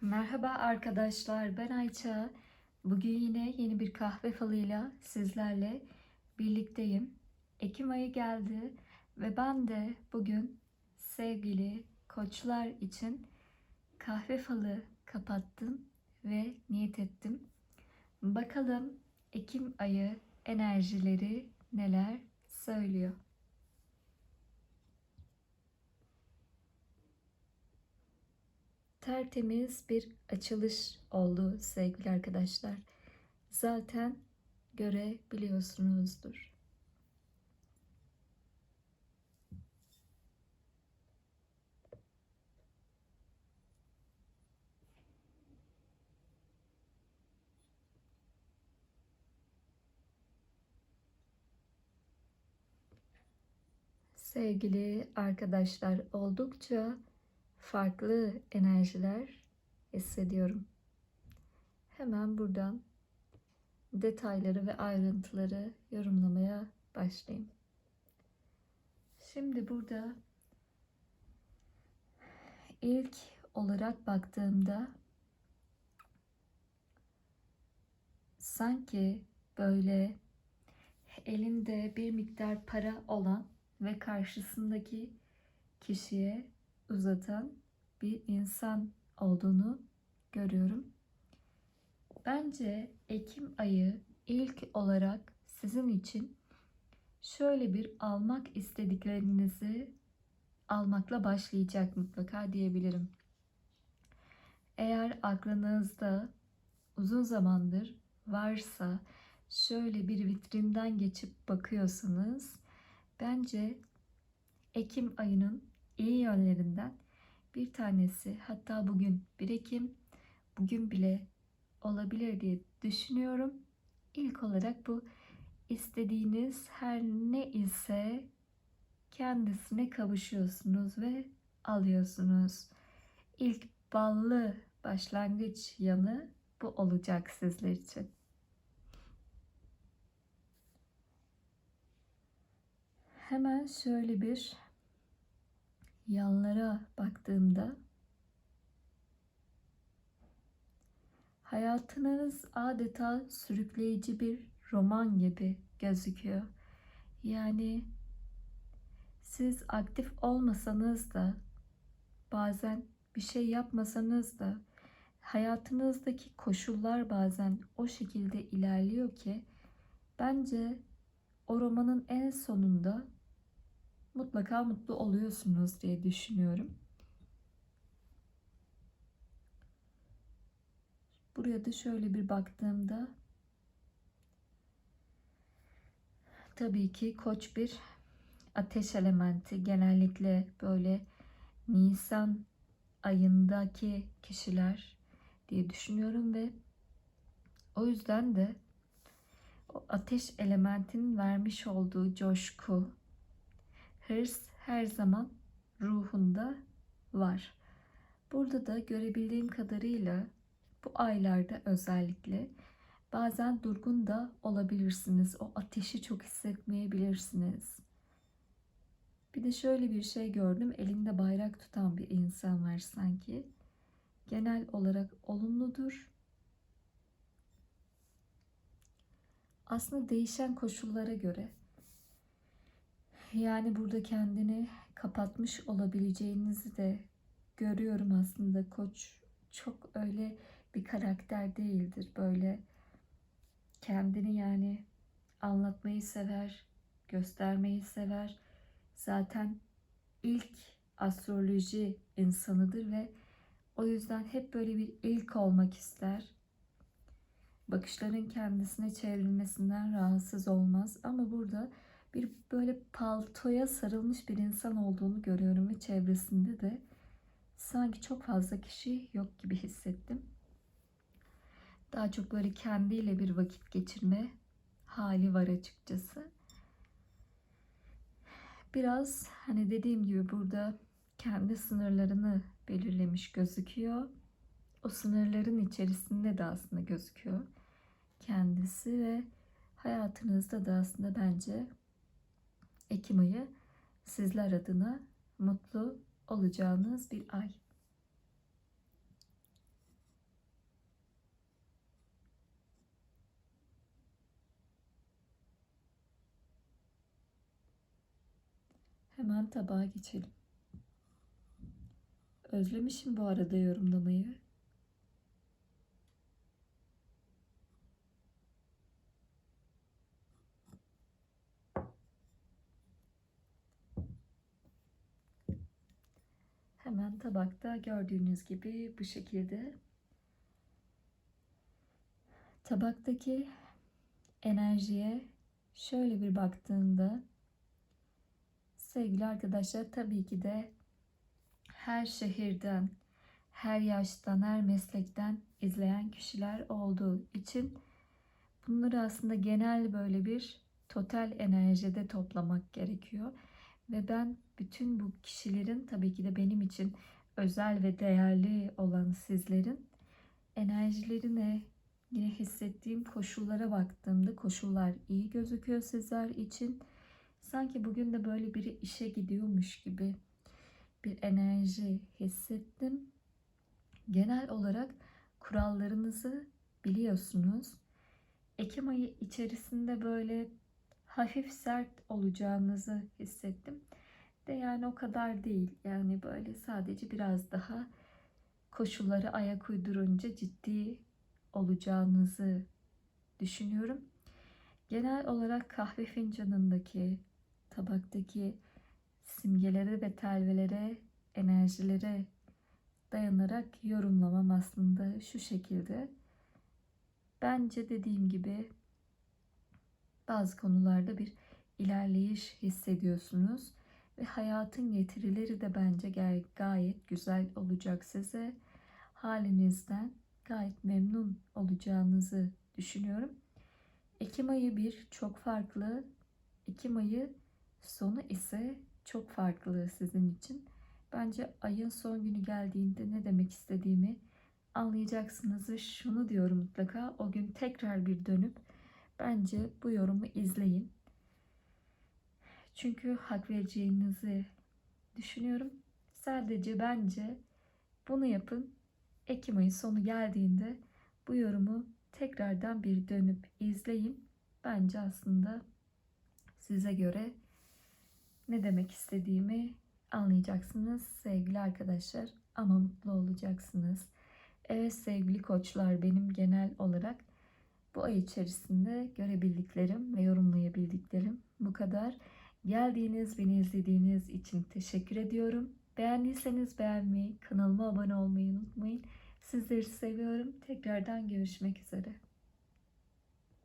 Merhaba arkadaşlar, ben Ayça. Bugün yine yeni bir kahve falıyla sizlerle birlikteyim. Ekim ayı geldi ve ben de bugün sevgili koçlar için kahve falı kapattım ve niyet ettim. Bakalım Ekim ayı enerjileri neler söylüyor. Tertemiz bir açılış oldu sevgili arkadaşlar. Zaten görebiliyorsunuzdur. Sevgili arkadaşlar oldukça farklı enerjiler hissediyorum. Hemen buradan detayları ve ayrıntıları yorumlamaya başlayayım. Şimdi burada ilk olarak baktığımda sanki böyle elinde bir miktar para olan ve karşısındaki kişiye uzatan bir insan olduğunu görüyorum. Bence Ekim ayı ilk olarak sizin için şöyle bir almak istediklerinizi almakla başlayacak mutlaka diyebilirim. Eğer aklınızda uzun zamandır varsa şöyle bir vitrinden geçip bakıyorsanız bence Ekim ayının iyi yönlerinden bir tanesi hatta bugün 1 Ekim bugün bile olabilir diye düşünüyorum. İlk olarak bu istediğiniz her ne ise kendisine kavuşuyorsunuz ve alıyorsunuz. İlk ballı başlangıç yanı bu olacak sizler için. Hemen şöyle bir yanlara baktığımda hayatınız adeta sürükleyici bir roman gibi gözüküyor. Yani siz aktif olmasanız da bazen bir şey yapmasanız da hayatınızdaki koşullar bazen o şekilde ilerliyor ki bence o romanın en sonunda mutlaka mutlu oluyorsunuz diye düşünüyorum. Buraya da şöyle bir baktığımda tabii ki koç bir ateş elementi genellikle böyle Nisan ayındaki kişiler diye düşünüyorum ve o yüzden de o ateş elementinin vermiş olduğu coşku, hırs her zaman ruhunda var. Burada da görebildiğim kadarıyla bu aylarda özellikle bazen durgun da olabilirsiniz. O ateşi çok hissetmeyebilirsiniz. Bir de şöyle bir şey gördüm. Elinde bayrak tutan bir insan var sanki. Genel olarak olumludur. Aslında değişen koşullara göre yani burada kendini kapatmış olabileceğinizi de görüyorum aslında. Koç çok öyle bir karakter değildir. Böyle kendini yani anlatmayı sever göstermeyi sever. Zaten ilk astroloji insanıdır ve o yüzden hep böyle bir ilk olmak ister. Bakışların kendisine çevrilmesinden rahatsız olmaz. Ama burada bir böyle paltoya sarılmış bir insan olduğunu görüyorum ve çevresinde de sanki çok fazla kişi yok gibi hissettim. Daha çok böyle kendiyle bir vakit geçirme hali var açıkçası. Biraz hani dediğim gibi burada kendi sınırlarını belirlemiş gözüküyor. O sınırların içerisinde de aslında gözüküyor kendisi ve hayatınızda da aslında bence Ekim ayı sizler adına mutlu olacağınız bir ay. Hemen tabağa geçelim. Özlemişim bu arada yorumlamayı. Hemen tabakta gördüğünüz gibi bu şekilde. Tabaktaki enerjiye şöyle bir baktığında sevgili arkadaşlar tabii ki de her şehirden, her yaştan, her meslekten izleyen kişiler olduğu için bunları aslında genel böyle bir total enerjide toplamak gerekiyor. Ve ben bütün bu kişilerin tabii ki de benim için özel ve değerli olan sizlerin enerjilerine yine hissettiğim koşullara baktığımda koşullar iyi gözüküyor sizler için. Sanki bugün de böyle biri işe gidiyormuş gibi bir enerji hissettim. Genel olarak kurallarınızı biliyorsunuz. Ekim ayı içerisinde böyle hafif sert olacağınızı hissettim. De yani o kadar değil. Yani böyle sadece biraz daha koşulları ayak uydurunca ciddi olacağınızı düşünüyorum. Genel olarak kahve fincanındaki, tabaktaki simgelere ve telvelere, enerjilere dayanarak yorumlamam aslında şu şekilde. Bence dediğim gibi bazı konularda bir ilerleyiş hissediyorsunuz ve hayatın getirileri de bence gayet güzel olacak size. Halinizden gayet memnun olacağınızı düşünüyorum. Ekim ayı bir çok farklı. Ekim ayı sonu ise çok farklı sizin için. Bence ayın son günü geldiğinde ne demek istediğimi anlayacaksınız ve şunu diyorum mutlaka o gün tekrar bir dönüp bence bu yorumu izleyin. Çünkü hak vereceğinizi düşünüyorum. Sadece bence bunu yapın. Ekim ayı sonu geldiğinde bu yorumu tekrardan bir dönüp izleyin. Bence aslında size göre ne demek istediğimi anlayacaksınız sevgili arkadaşlar ama mutlu olacaksınız. Evet sevgili koçlar benim genel olarak bu ay içerisinde görebildiklerim ve yorumlayabildiklerim bu kadar. Geldiğiniz, beni izlediğiniz için teşekkür ediyorum. Beğendiyseniz beğenmeyi, kanalıma abone olmayı unutmayın. Sizleri seviyorum. Tekrardan görüşmek üzere.